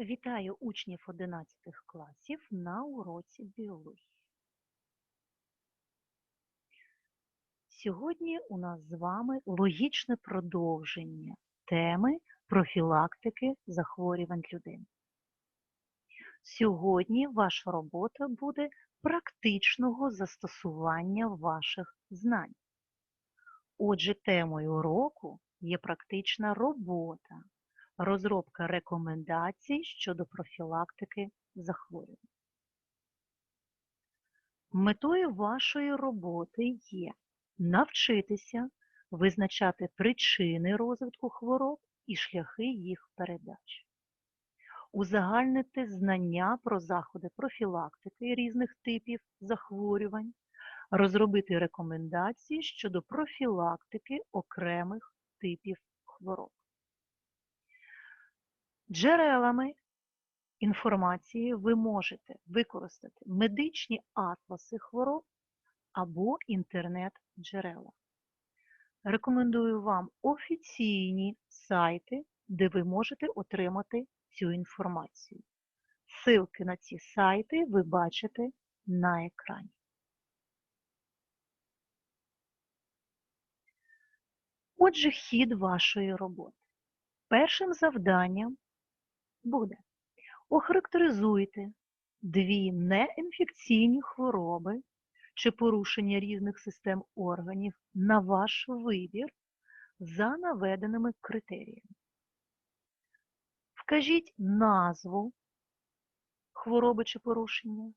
Вітаю учнів 11 класів на уроці біології. Сьогодні у нас з вами логічне продовження теми профілактики захворювань людини. Сьогодні ваша робота буде практичного застосування ваших знань. Отже, темою уроку є практична робота, розробка рекомендацій щодо профілактики захворювань. Метою вашої роботи є навчитися визначати причини розвитку хвороб і шляхи їх передачі, узагальнити знання про заходи профілактики різних типів захворювань, розробити рекомендації щодо профілактики окремих типів хвороб. Джерелами інформації ви можете використати медичні атласи хвороб або інтернет-джерела. Рекомендую вам офіційні сайти, де ви можете отримати цю інформацію. Ссылки на ці сайти ви бачите на екрані. Отже, хід вашої роботи. Першим завданням буде охарактеризуйте дві неінфекційні хвороби чи порушення різних систем органів на ваш вибір за наведеними критеріями. Вкажіть назву хвороби чи порушення,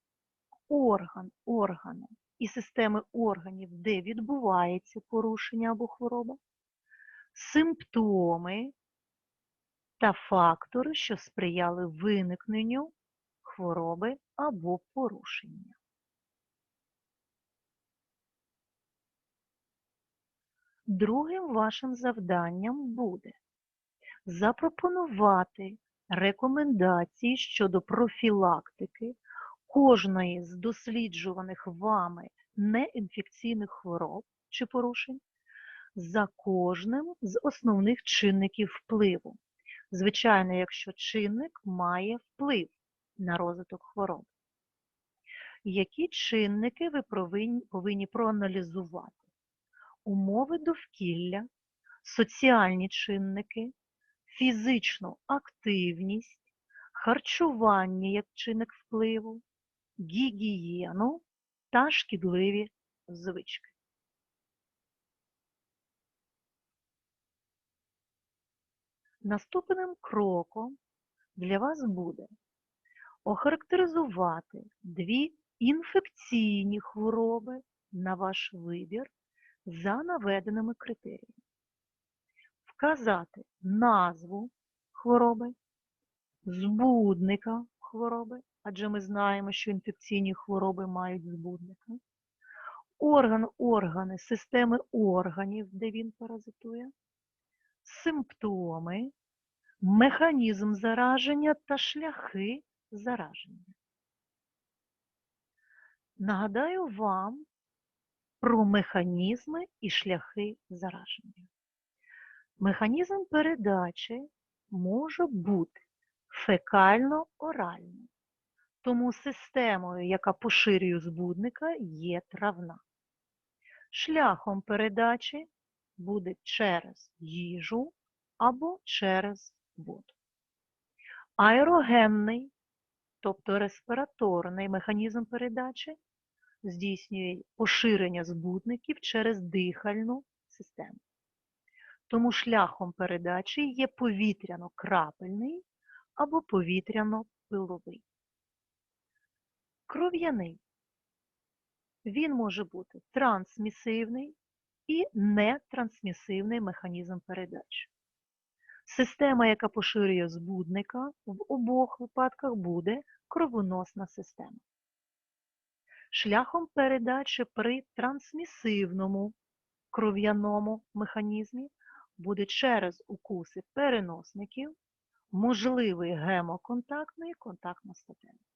орган органу і системи органів, де відбувається порушення або хвороба, симптоми та фактори, що сприяли виникненню хвороби або порушення. Другим вашим завданням буде запропонувати рекомендації щодо профілактики кожної з досліджуваних вами неінфекційних хвороб чи порушень за кожним з основних чинників впливу. Звичайно, якщо чинник має вплив на розвиток хвороб. Які чинники ви повинні, проаналізувати? Умови довкілля, соціальні чинники, фізичну активність, харчування як чинник впливу, гігієну та шкідливі звички. Наступним кроком для вас буде охарактеризувати дві інфекційні хвороби на ваш вибір за наведеними критеріями, вказати назву хвороби, збудника хвороби, адже ми знаємо, що інфекційні хвороби мають збудника, орган органи, системи органів, де він паразитує, симптоми, механізм зараження та шляхи зараження. Нагадаю вам про механізми і шляхи зараження. Механізм передачі може бути фекально-оральним, тому системою, яка поширює збудника, є травна. Шляхом передачі буде через їжу або через воду. Аерогенний, тобто респіраторний механізм передачі здійснює поширення збудників через дихальну систему. Тому шляхом передачі є повітряно-крапельний або повітряно-пиловий. Кров'яний. Він може бути трансмісивний і нетрансмісивний механізм передачі. Система, яка поширює збудника, в обох випадках буде кровоносна система. Шляхом передачі при трансмісивному кров'яному механізмі буде через укуси переносників, можливий гемоконтактний контактно-статевий.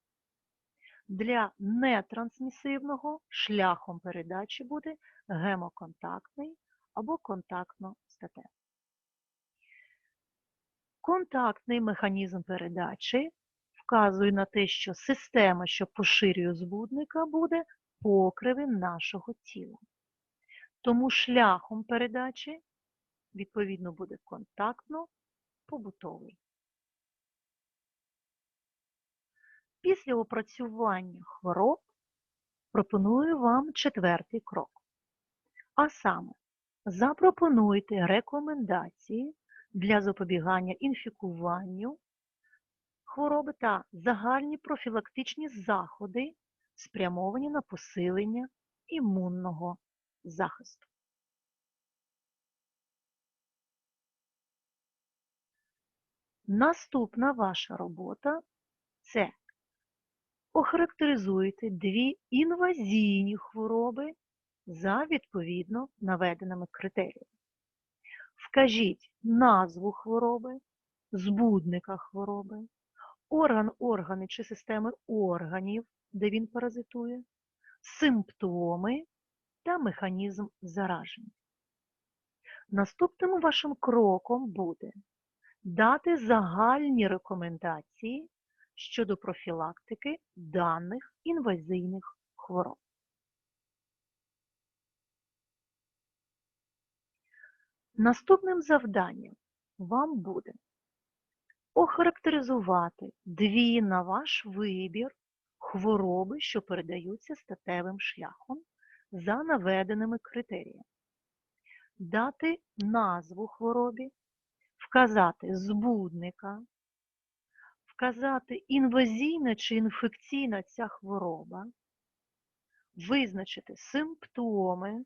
Для нетрансмісивного шляхом передачі буде гемоконтактний або контактно-статевий. Контактний механізм передачі вказує на те, що система, що поширює збудника, буде покривом нашого тіла. Тому шляхом передачі, відповідно, буде контактно-побутовий. Після опрацювання хвороб пропоную вам четвертий крок. А саме, запропонуйте рекомендації для запобігання інфікуванню хвороби та загальні профілактичні заходи, спрямовані на посилення імунного захисту. Наступна ваша робота це охарактеризуйте дві інвазійні хвороби за відповідно наведеними критеріями. Вкажіть назву хвороби, збудника хвороби, орган органи чи системи органів, де він паразитує, симптоми та механізм зараження. Наступним вашим кроком буде дати загальні рекомендації щодо профілактики даних інвазійних хвороб. Наступним завданням вам буде охарактеризувати дві на ваш вибір хвороби, що передаються статевим шляхом за наведеними критеріями, дати назву хворобі, вказати збудника, вказати інвазійна чи інфекційна ця хвороба, визначити симптоми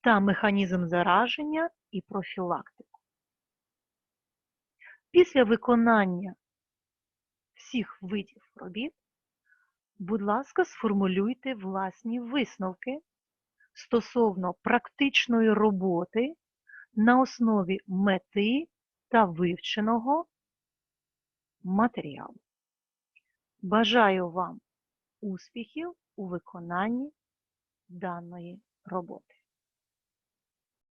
та механізм зараження і профілактику. Після виконання всіх видів робіт, будь ласка, сформулюйте власні висновки стосовно практичної роботи на основі мети та вивченого матеріалу. Бажаю вам успіхів у виконанні даної роботи.